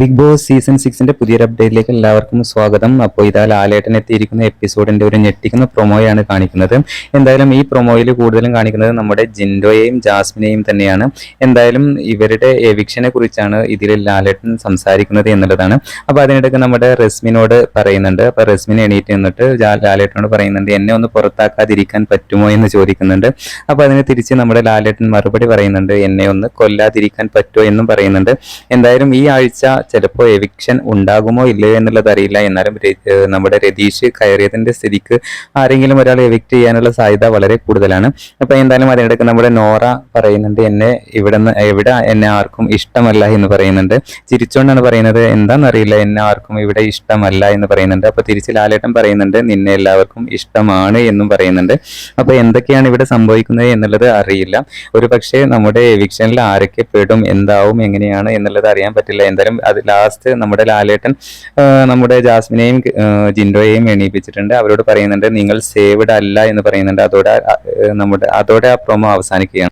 Big boss season സിക്സിന്റെ പുതിയൊരു അപ്ഡേറ്റിലേക്ക് എല്ലാവർക്കും സ്വാഗതം. അപ്പോൾ ഇതാ ലാലേട്ടൻ എത്തിയിരിക്കുന്ന എപ്പിസോഡിന്റെ ഒരു ഞെട്ടിക്കുന്ന പ്രൊമോയാണ് കാണിക്കുന്നത്. എന്തായാലും ഈ പ്രൊമോയിൽ കൂടുതലും കാണിക്കുന്നത് നമ്മുടെ ജിൻഡോയെയും ജാസ്മിനെയും തന്നെയാണ്. എന്തായാലും ഇവരുടെ എവിക്ഷനെ കുറിച്ചാണ് ഇതിൽ ലാലേട്ടൻ സംസാരിക്കുന്നത് എന്നുള്ളതാണ്. അപ്പോൾ അതിനിടയ്ക്ക് നമ്മുടെ റെസ്മിനോട് പറയുന്നുണ്ട്. അപ്പോൾ റെസ്മിൻ എണീറ്റ് നിന്നിട്ട് ലാലേട്ടനോട് പറയുന്നുണ്ട് എന്നെ ഒന്ന് പുറത്താക്കാതിരിക്കാൻ പറ്റുമോ? എന്ന് ചോദിക്കുന്നുണ്ട്. അപ്പോൾ അതിനെ തിരിച്ച് നമ്മുടെ ലാലേട്ടൻ മറുപടി പറയുന്നുണ്ട് എന്നെ ഒന്ന് കൊല്ലാതിരിക്കാൻ പറ്റുമോ? എന്നും പറയുന്നുണ്ട്. എന്തായാലും ഈ ആഴ്ച ചിലപ്പോൾ എവിക്ഷൻ ഉണ്ടാകുമോ ഇല്ലയോ എന്നുള്ളത് അറിയില്ല. എന്നാലും നമ്മുടെ രതീഷ് കയറിയതിന്റെ സ്ഥിതിക്ക് ആരെങ്കിലും ഒരാൾ എവിക്റ്റ് ചെയ്യാനുള്ള സാധ്യത വളരെ കൂടുതലാണ്. അപ്പോൾ എന്തായാലും അതിനിടയ്ക്ക് നമ്മുടെ നോറ പറയുന്നുണ്ട് എന്നെ ഇവിടെ എവിടെ എന്നെ ആർക്കും ഇഷ്ടമല്ല എന്ന് പറയുന്നുണ്ട്. ചിരിച്ചുകൊണ്ടാണ് പറയുന്നത് എന്താണെന്നറിയില്ല എന്നെ ആർക്കും ഇവിടെ ഇഷ്ടമല്ല എന്ന് പറയുന്നുണ്ട്. അപ്പോൾ തിരിച്ച് ലാലേട്ടൻ പറയുന്നുണ്ട് നിന്നെ എല്ലാവർക്കും ഇഷ്ടമാണ് എന്നും പറയുന്നുണ്ട്. അപ്പോൾ എന്തൊക്കെയാണ് ഇവിടെ സംഭവിക്കുന്നത് എന്നുള്ളത് അറിയില്ല. ഒരു പക്ഷേ നമ്മുടെ എവിക്ഷനിൽ ആരൊക്കെ പെടും എന്താവും എങ്ങനെയാണ് എന്നുള്ളത് അറിയാൻ പറ്റില്ല. എന്തായാലും അത് ലാസ്റ്റ് നമ്മുടെ ലാലേട്ടൻ നമ്മുടെ ജാസ്മിനെയും ജിൻഡോയെയും എണീപ്പിച്ചിട്ടുണ്ട്. അവരോട് പറയുന്നുണ്ട് നിങ്ങൾ സേവ്ഡ് അല്ല എന്ന് പറയുന്നുണ്ട്. അതോടെ നമ്മുടെ അതോടെ ആ പ്രൊമോ അവസാനിക്കുകയാണ്.